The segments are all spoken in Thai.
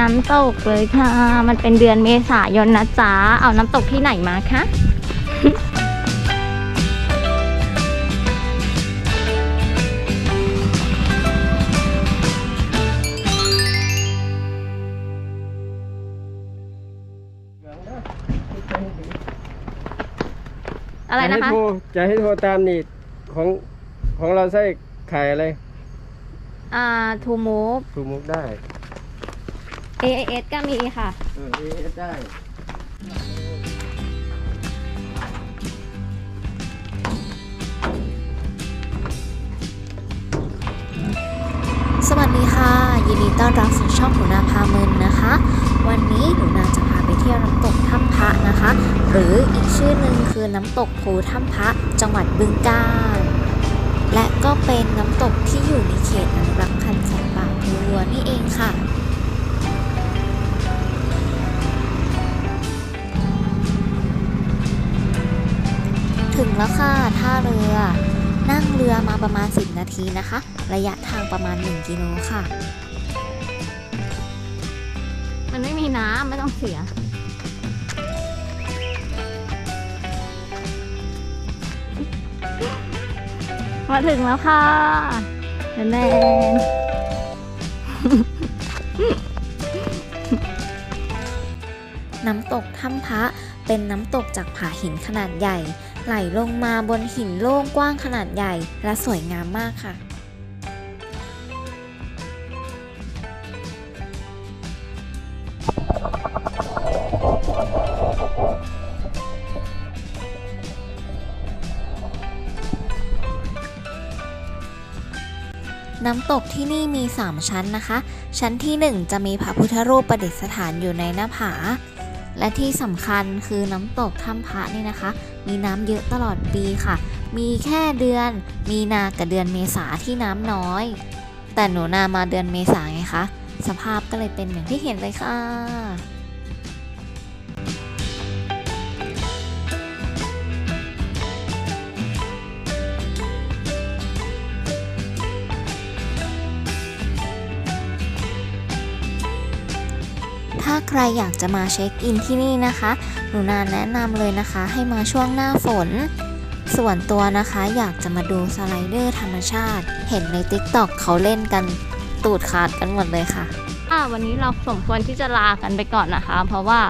น้ำตกเลยค่ะ มันเป็นเดือนเมษายนนะจ๊ะ เอาน้ำตกที่ไหนมาคะอะไรนะคะจให้โทรจะให้โทรตามนี่ของของเราใส่ไข่อะไร อ่าทูมูฟถูกมุกได้ AAS ก็มีค่ะ เออเอสได้ สวัสดีค่ะ ยินดีต้อนรับสู่ช่องหนูนาพาเมินนะคะ วันนี้หนูนาจะพาไปเที่ยวน้ำตกถ้ำพระนะคะ หรืออีกชื่อหนึ่งคือน้ำตกภูถ้ำพระจังหวัดบึงกาฬและก็เป็นน้ำตกที่อยู่ในเขตอนุรักษ์พันธุ์สัตว์ป่าภูวัวนี่เองค่ะ แล้วค่ะท่าเรือ นั่งเรือมาประมาณ 10 นาทีนะคะ ระยะทางประมาณ 1 กิโลค่ะ มันไม่มีน้ำไม่ต้องเสียมาถึงแล้วค่ะแดนน้ำตกถ้ำพระ เป็นน้ำตกจากผาหินขนาดใหญ่ ไหลลงมาบนหินโล่งกว้างขนาดใหญ่ และสวยงามมากค่ะน้ำตกที่นี่มี 3 ชั้นนะคะ ชั้นที่ 1 จะมีพระพุทธรูปประดิษฐานอยู่ในหน้าผา และที่สำคัญคือน้ำตกถ้ำพระนี่นะคะ มีน้ำเยอะตลอดปีค่ะ มีแค่เดือนมีนากับเดือนเมษาที่น้ำน้อย แต่หนูนามาเดือนเมษาไงคะ สภาพก็เลยเป็นอย่างที่เห็นเลยค่ะ ใครอยากจะมาเช็คอินที่นี่นะคะ หนูนาแนะนำเลยนะคะ ให้มาช่วงหน้าฝน ส่วนตัวนะคะอยากจะมาดูสไลเดอร์ธรรมชาติ เห็นใน t ิ k t o k เขาเล่นกันตูดขาดกันหมดเลยค่ะอ่าวันนี้เราสมควรที่จะลากันไปก่อนนะคะ เพราะว่า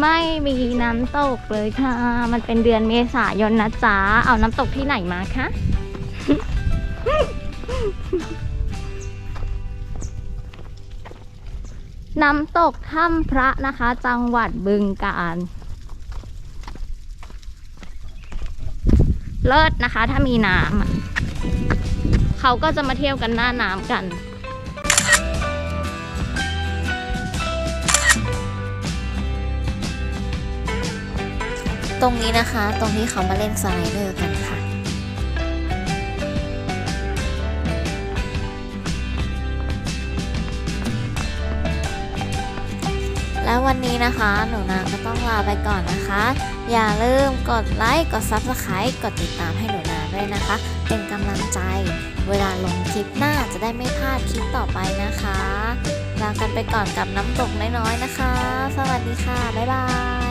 ไม่มีน้ำตกเลยค่ะ มันเป็นเดือนเมษายนนะจ๊ะ เอาน้ำตกที่ไหนมาคะ น้ำตกถ้ำพระนะคะ จังหวัดบึงกาฬเลิศนะคะ ถ้ามีน้ำเขาก็จะมาเที่ยวกันหน้าน้ำกันตรงนี้นะคะ ตรงที่เขามาเล่นสไลเดอร์กัน และววันนี้นะคะหนูนาก็ต้องลาไปก่อนนะคะ อย่าลืมกดไลค์กด Subscribe กดติดตามให้หนูนาด้วยนะคะ เป็นกำลังใจ เวลาลงคลิปหน้าจะได้ไม่พลาดคลิปต่อไปนะคะลากันไปก่อนกับน้ำตกน้อยๆนะคะ สวัสดีค่ะ บ๊ายบาย